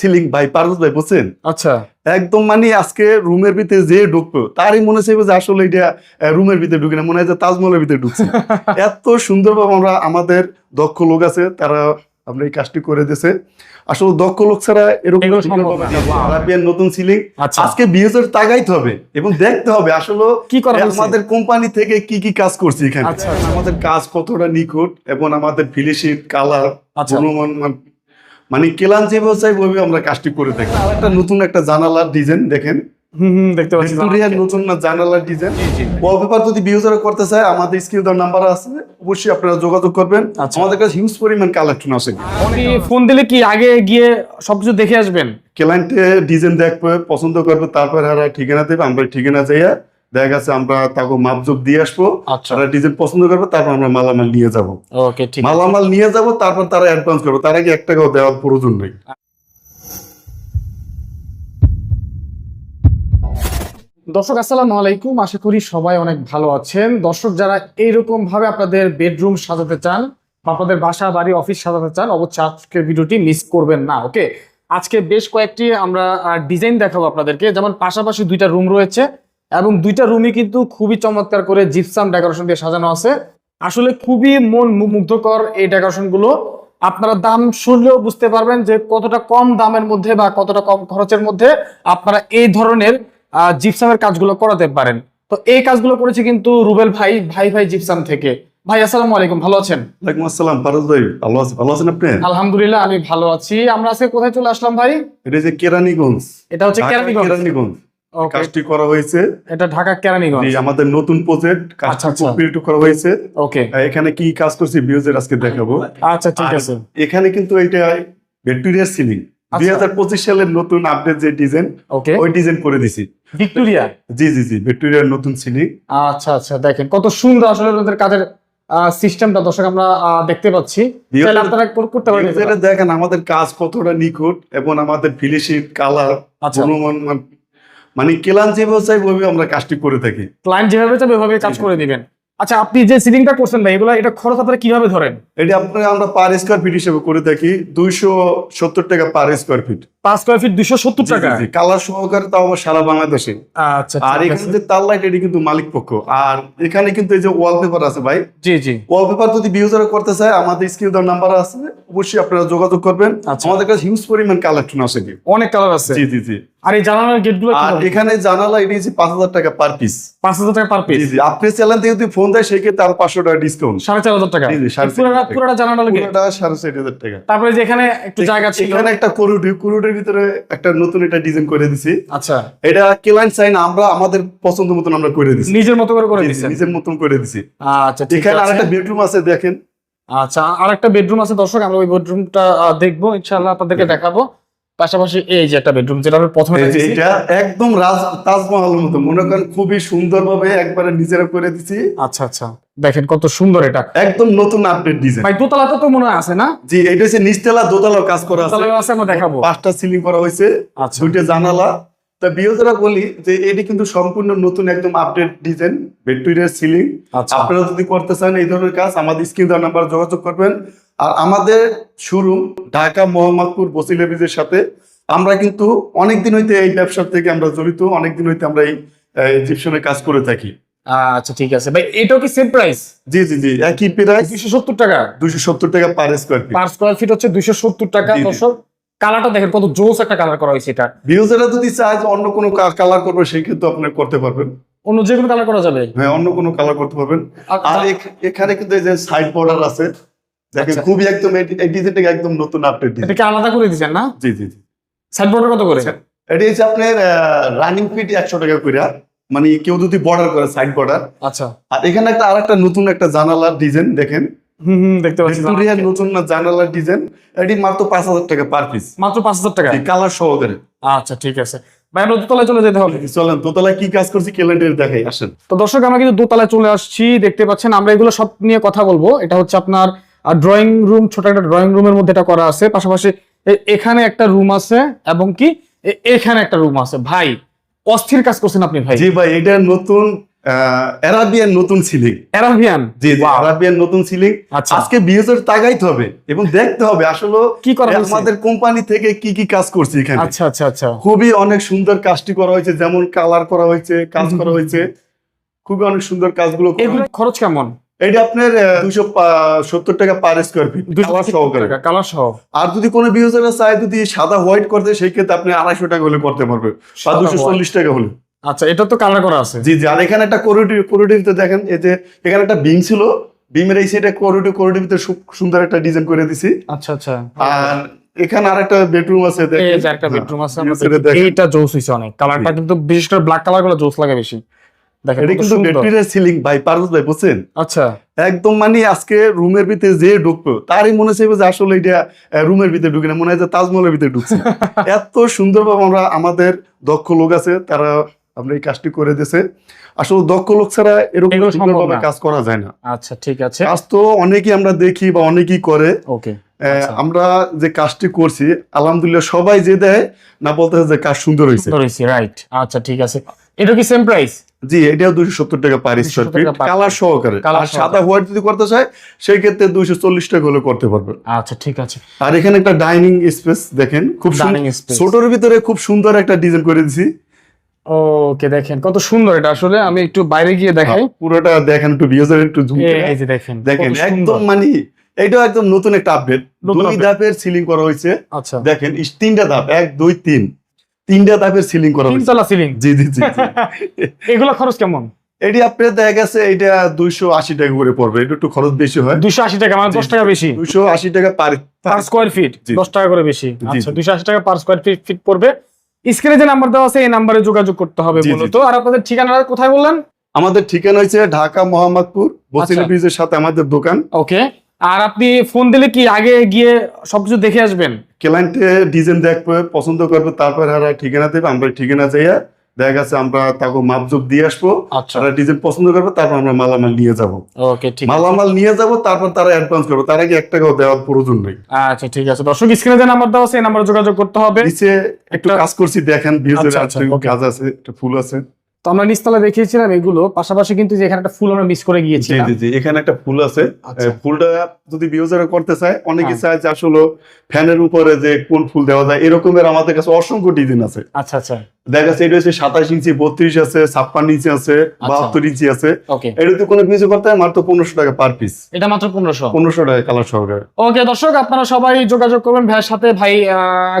Ceiling ভাই পারভেজ ভাই বুঝছেন? আচ্ছা। একদম মানে আজকে রুমের ভিতরে যে ঢুকবো তারই মনে চাইবে যে আসলে এটা রুমের ভিতরে ঢুকে না মনে হয় যে তাজমহলের ভিতরে ঢুকছে। এত সুন্দরভাবে আমরা আমাদের দক্ষ লোক আছে তারা আমরা এই কাজটি করে দিয়েছে। আসলে দক্ষ লোক ছাড়া এরকম। আরাবিয়ান নতুন সিলিং আচ্ছা। আজকে বিএসএর তাকাইতে হবে এবং দেখতে হবে আসলে কি করা? আমাদের কোম্পানি থেকে কি কি কাজ করছি এখানে। আচ্ছা, আমাদের কাজ কতটা নিখুঁত এবং আমাদের ফিনিশিং কালার আচ্ছা। গুণমান মান- কেলান যেভাবে চাই ওইভাবে আমরা কাজটি করে থাকি আর একটা নতুন একটা জানালার ডিজাইন দেখেন। হুম হুম দেখতে পাচ্ছি ভিক্টোরিয়ার নতুন জানালার ডিজাইন জি, জি। ওয়ালপেপার যদি বিউজার করতে চায় আমাদের স্ক্রিন দেওয়ার নাম্বার আছে অবশ্যই আপনারা যোগাযোগ করবেন। আচ্ছা। আমাদের কাছে হিউজ পরিমাণ কালেকশন আছে। ফোন দিলে কি আগে গিয়ে সবকিছু দেখে আসবেন? ক্লায়েন্টে ডিজাইন দেখবে পছন্দ করবে তারপর হারা ঠিকানা দেবে আমরা ঠিকানা যাইয়া দেখা গেছে আমরা তাকে মাপজোক দিয়ে আসব আচ্ছা। তারা ডিজাইন পছন্দ করবে তারপর আমরা মালামাল নিয়ে যাব। মালামাল নিয়ে যাব তারপর তারা অ্যাডভান্স করবে। তার আগে এক টাকাও দেওয়ার প্রয়োজন নেই। দর্শক আসসালামু আলাইকুম। আশা করি সবাই অনেক ভালো আছেন। দর্শক যারা এইরকম ভাবে আপনাদের বেডরুম সাজাতে চান আপনাদের বাসা বাড়ি অফিস সাজাতে চান অবশ্যই আজকের ভিডিওটি মিস করবেন না ওকে আজকে বেশ কয়েকটি আমরা ডিজাইন দেখাবো আপনাদেরকে। যেমন পাশাপাশি দুইটা রুম রয়েছে। এবং দুইটা রুমই কিন্তু খুবই চমৎকার করে জিপসাম ডেকোরেশন দিয়ে সাজানো আছে। আসলে খুবই মন মুগ্ধকর এই ডেকোরেশনগুলো। আপনারা দাম শুনলেও বুঝতে পারবেন যে কতটা কম দামের মধ্যে বা কতটা কম খরচের মধ্যে আপনারা এই ধরনের জিপসামের কাজগুলো করাতে পারেন। তো এই কাজগুলো করেছে কিন্তু রুবেল ভাই ভাই ভাই জিপসাম থেকে। ভাই আসসালামু আলাইকুম ভালো আছেন? ওয়ালাইকুম আসসালাম ফারুজ ভাই ভালো আছে ভালো আছেন আপনি? আলহামদুলিল্লাহ আমি ভালো আছি। আমরা আজকে কোথায় চলে আসলাম ভাই? এটা যে কেরানীগঞ্জ। এটা হচ্ছে কেরানীগঞ্জ। কেরানীগঞ্জ। কাজটি করা হয়েছে। এটা ঢাকা কেরানীগঞ্জ। আমাদের নতুন প্রজেক্ট আচ্ছা, কাজটি আচ্ছা। কমপ্লিট করা হয়েছে। ওকে এখানে কি কাজ করছি ভিউজের আজকে দেখাবো। আচ্ছা ঠিক আছে। এখানে কিন্তু এটা ভিক্টোরিয়ার সিলিং আচ্ছা। দুই হাজার পঁচিশ সালের নতুন আপডেট যে ডিজাইন ওকে ওই ডিজাইন করে দিছি। ভিক্টোরিয়া জি জি জি ভিক্টোরিয়ার নতুন সিলিং আচ্ছা আচ্ছা দেখেন কত সুন্দর আসলে ওদের কাজের সিস্টেমটা দর্শক আমরা দেখতে পাচ্ছি। আপনারা করতে পারেন। দেখেন আমাদের কাজ কতটা নিখুঁত এবং আমাদের ফিনিশিং কালার আচ্ছা। গুণমান মান- কেলান যেভাবে চাই ওইভাবে আমরা কাজটি করে থাকি। ক্লায়েন্ট যেভাবে চাবে ওইভাবে কাজ। করে দিবেন। আচ্ছা আপনি যে সিলিংটা করছেন ভাই এগুলো এটা খরচ আপনারা কীভাবে ধরেন? এটা আপনার আমরা পার স্কোয়ার ফিট হিসেবে করে থাকি দুইশো সত্তর টাকা পার স্কোয়ার ফিট পাঁচ স্কোয়ার ফিট সত্তর টাকা? কালার সহকারে তাও আবার সারা বাংলাদেশে। আচ্ছা আর ঠিক এখানে যে তার লাইট এটি কিন্তু মালিক পক্ষ। আর এখানে কিন্তু এই যে ওয়ালপেপার আছে ভাই জি জি। ওয়ালপেপার যদি বিউজার করতে চায় আমাদের স্ক্রিন দেওয়ার নাম্বার আছে অবশ্যই আপনারা যোগাযোগ করবেন। আচ্ছা। আমাদের কাছে হিউজ পরিমাণ কালেকশন আছে অনেক কালার আছে। জি জি জি। আর এই জানালার গেটগুলো আর এখানে জানালা এটি হচ্ছে পাঁচ হাজার টাকা পার পিস পাঁচ হাজার টাকা পার পিস আপনি চ্যানেল থেকে যদি ফোন দেয় সেক্ষেত্রে আরও পাঁচশো টাকা ডিসকাউন্ট সাড়ে চার হাজার টাকা? পুরোটা হাজার পুরোটা সাড়ে চার হাজার টাকা। তারপরে যে এখানে একটু জায়গা ছিল। এখানে একটা করুডি করুডের ভিতরে একটা নতুন একটা ডিজাইন করে দিছি। আচ্ছা। এটা ক্লায়েন্ট চাই না আমরা আমাদের পছন্দ মতন আমরা করে দিছি। নিজের মতো করে করে জি, নিজের মতন করে দিছি। আচ্ছা এখানে আরেকটা বেডরুম আছে দেখেন। আচ্ছা আর একটা বেডরুম আছে দর্শক আমরা ওই বেডরুমটা দেখব ইনশাআল্লাহ আপনাদেরকে দেখাবো। পাশাপাশি এই যে একটা বেডরুম যেটা আমি প্রথমে। এটা একদম তাজমহলের মতো। মনে করেন খুবই সুন্দরভাবে একবারে নিজেরা করে দিছি। আচ্ছা আচ্ছা। দেখেন কত সুন্দর এটা। একদম নতুন আপডেট ডিজাইন ভাই দোতলাতে তো মনে আছে না? জি এটা হচ্ছে নিচতলা দোতলা কাজ করা আছে। দোতলায় আছে আমরা দেখাবো। পাঁচটা সিলিং করা হয়েছে আচ্ছা। দুইটা জানালা। তা বিয়োজরা বলি যে এটি কিন্তু সম্পূর্ণ নতুন একদম আপডেট ডিজাইন ভিক্টোরিয়ার সিলিং আপনারা যদি করতে চান এই ধরনের কাজ আমাদের স্ক্রিন নাম্বার যোগাযোগ করবেন। আর আমাদের শোরুম ঢাকা মোহাম্মদপুর বসিলা ব্রিজের সাথে আমরা কিন্তু অনেকদিন হইতে এই ব্যবসার থেকে আমরা জড়িত অনেকদিন হইতে আমরা এই জিপশনের কাজ করে থাকি। আচ্ছা ঠিক আছে। ভাই এটাও কি সেম প্রাইস জি জি জি একই প্রাইস দুইশো সত্তর টাকা। দুইশো সত্তর টাকা per square feet per square feet হচ্ছে দুইশো সত্তর টাকা। দর্শক কালারটা দেখেন কত জোস একটা কালার করা হয়েছে এটা। ভিউজাররা যদি চায় অন্য কোনো কালার করবে সেই কিন্তু আপনি করতে পারবেন। অন্য যে কোনো কালার করা যাবে। হ্যাঁ অন্য কোনো কালার করতে পারবেন। আর- আর এখানে কিন্তু এই যে সাইড বর্ডার আছে দেখেন আচ্ছা। খুবই একদম ডিজাইনটা একদম নতুন আপডেট এটাকে আলাদা করে না? জি জি জি। কত করে? আচ্ছা। এটি হচ্ছে আপনার রানিং ফিট একশো টাকা করে মানে কেউ যদি বর্ডার করে সাইড বর্ডার আচ্ছা। আর এখানে একটা আরেকটা নতুন একটা জানালার ডিজাইন দেখেন। হুম হুম দেখতে পাচ্ছি। ভিক্টোরিয়ার নতুন জানালার ডিজাইন এটি মাত্র পাঁচ হাজার টাকা পার পিস মাত্র পাঁচ হাজার টাকা? কালার সহকারে আচ্ছা ঠিক আছে। ভাই আমরা দোতলায় চলে যেতে হবে। চলেন দোতলায় কি কাজ করছি ক্যালেন্ডার দেখাই আসেন। তো দর্শক আমরা কিন্তু দোতলায় চলে আসছি দেখতে পাচ্ছেন আমরা এগুলো সব নিয়ে কথা বলব। এটা হচ্ছে আপনার ড্রয়িং রুম ছোট একটা ড্রয়িং রুমের মধ্যে এটা করা আছে। পাশাপাশি এখানে একটা রুম আছে এবং কি এখানে একটা রুম আছে। ভাই অস্থির কাজ করছেন আপনি ভাই। জি ভাই এটা নতুন অ্যারাবিয়ান নতুন সিলিং অ্যারাবিয়ান জি জি অ্যারাবিয়ান নতুন সিলিং আচ্ছা। আজকে বিএসএর তাকাইতে হবে এবং দেখতে হবে আসলে কি করা হয়েছে? আমাদের কোম্পানি থেকে কি কি কাজ করছি এখানে। আচ্ছা আচ্ছা আচ্ছা। খুবই অনেক সুন্দর কাজটি করা হয়েছে যেমন কালার করা হয়েছে কাজ করা হয়েছে। খুবই অনেক সুন্দর কাজগুলো এগুলো খরচ কেমন? এটা আপনার দুশো সত্তর টাকা পার স্কোয়ার ফিট কালার সহকারে। কালার সহ। আর যদি কোনো বিউজারা চায় যদি সাদা হোয়াইট করতে সেই ক্ষেত্রে আপনি আড়াইশো টাকা হলে করতে পারবে। বা দুশো চল্লিশ টাকা হলে। আচ্ছা এটা তো কালার করা আছে। জি জি আর এখানে একটা করিডোর করিডোরতে দেখেন এই যে এখানে একটা বিম ছিল বিমের এই সাইডে করিডোর করিডোর ভিতরে খুব সুন্দর একটা ডিজাইন করে দিছি। আচ্ছা আচ্ছা। আর এখানে আর একটা বেডরুম আছে দেখেন। একটা বেডরুম আছে। এইটা জোস হইছে অনেক। কালারটা কিন্তু বিশেষ করে ব্ল্যাক কালারগুলো জোস লাগে বেশি। দেখেন এটা কিন্তু সুন্দর। সিলিং ভাই পারভেজ ভাই বুঝছেন? আচ্ছা। একদম মানে আজকে রুমের ভিতরে যে ঢুকবো তারই মনে চাইবে যে আসলে এটা রুমের ভিতরে ঢুকে না মনে হয় যে তাজমহলের ভিতরে ঢুকছে। এত সুন্দরভাবে আমরা আমাদের দক্ষ লোক আছে তারা আমরা এই কাজটি করে দিয়েছে। আসলে দক্ষ লোক ছাড়া এরকম সুন্দরভাবে কাজ করা যায় না। আচ্ছা ঠিক আছে। কাজ তো অনেকেই আমরা দেখি বা অনেকেই করে। ওকে আচ্ছা। আমরা যে কাজটি করছি আলহামদুলিল্লাহ সবাই যে দেয় না বলতে যে কাজ সুন্দর হয়েছে। রাইট আচ্ছা ঠিক আছে। এটা কি সেম প্রাইস জি এটাও দুইশো সত্তর টাকা পার স্কোয়ার ফিট কালার সহকারে। আর সাদা হোয়াইট যদি করতে চায় সেই ক্ষেত্রে দুইশো চল্লিশ টাকা হলে করতে পারবে। আচ্ছা ঠিক আছে। আর এখানে একটা ডাইনিং স্পেস দেখেন খুব। ছোটর ভিতরে খুব সুন্দর একটা ডিজাইন করে দিছি। ওকে দেখেন কত সুন্দর এটা। আসলে আমি একটু বাইরে গিয়ে দেখাই। পুরোটা দেখেন একটু ভিউজার একটু এই যে দেখেন দেখেন একদম মানে এইটাও একদম নতুন একটা আপডেট দুই ধাপের সিলিং করা হয়েছে। আচ্ছা। দেখেন তিনটা ধাপ এক দুই তিন। তিনটা ধাপের সিলিং করা তিনতলা সিলিং জি জি জি। এগুলো খরচ কেমন? এটি আপনার দেখা গেছে এটা দুইশো আশি টাকা করে পড়বে। এটা একটু খরচ বেশি হয়। দুইশো আশি টাকা মানে দশ টাকা বেশি? দুইশো আশি টাকা পার পার স্কোয়ার ফিট দশ টাকা করে বেশি। আচ্ছা দুইশো আশি টাকা পার স্কোয়ার ফিট ফিট পড়বে। স্ক্রিনে যে নাম্বার দেওয়া আছে এই নাম্বারে যোগাযোগ করতে হবে মূলত। আর আপনাদের ঠিকানাটা কোথায় বললেন? আমাদের ঠিকানা হয়েছে ঢাকা মোহাম্মদপুর বসিলা আচ্ছা। ব্রিজের সাথে আমাদের দোকান। ওকে আর আপনি ফোন দিলে কি আগে গিয়ে সবকিছু দেখে আসবেন? ক্লায়েন্টে ডিজাইন দেখবে পছন্দ করবে তারপর হারা ঠিকানা দেবে আমরা ঠিকানা যাইয়া দেখা গেছে আমরা তাকে মাপজোপ দিয়ে আসব আচ্ছা। তারা ডিজাইন পছন্দ করবে তারপর আমরা মালামাল নিয়ে যাব। ওকে ঠিক মালামাল নিয়ে যাব তারপর তারা অ্যাডভান্স করবে তার আগে এক টাকাও দেওয়ার প্রয়োজন নেই। আচ্ছা ঠিক আছে। দর্শক স্ক্রিনে যে নাম্বার দেওয়া আছে এই নাম্বারে যোগাযোগ করতে হবে। নিচে একটু একটা- কাজ করছি দেখেন ভিউজের আচ্ছা, কাজ আছে একটা ফুল আছে। তো আমরা নিচতলা দেখিয়েছিলাম এগুলো পাশাপাশি কিন্তু যে এখানে একটা ফুল আমরা মিস করে জি গিয়েছিলাম। জি জি এখানে একটা ফুল আছে। আচ্ছা। ফুলটা যদি ভিউজার করতে চায় অনেকে হ্যাঁ। চায় যে আসলে ফ্যানের উপরে যে কোন ফুল দেওয়া যায় এরকমের আমাদের কাছে অসংখ্য ডিজাইন আছে। আচ্ছা আচ্ছা। দেখা যাচ্ছে এটা হচ্ছে সাতাশ ইঞ্চি বত্রিশ আছে ছাপ্পান্ন ইঞ্চি আছে আচ্ছা। বাহাত্তর ইঞ্চি আছে। এটা যদি কোনো কিছু করতে হয় মাত্র পনেরোশো টাকা পার পিস এটা মাত্র পনেরোশো। পনেরোশো টাকা কালার সহকারে। ওকে দর্শক আপনারা সবাই যোগাযোগ করবেন ভাইয়ের সাথে। ভাই আহ,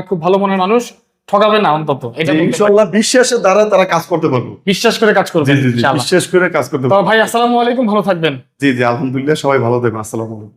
খুব ভালো মনের মানুষ। ঠকাবে না অন্তত এটা ইনশাআল্লাহ বিশ্বাসের দ্বারা তারা কাজ করতে পারব। বিশ্বাস করে কাজ ইনশাআল্লাহ। বিশ্বাস করে কাজ করতে তো ভাই আসসালামু আলাইকুম ভালো থাকবেন। জি জি আলহামদুলিল্লাহ সবাই ভালো থাকবেন আসসালামু আলাইকুম।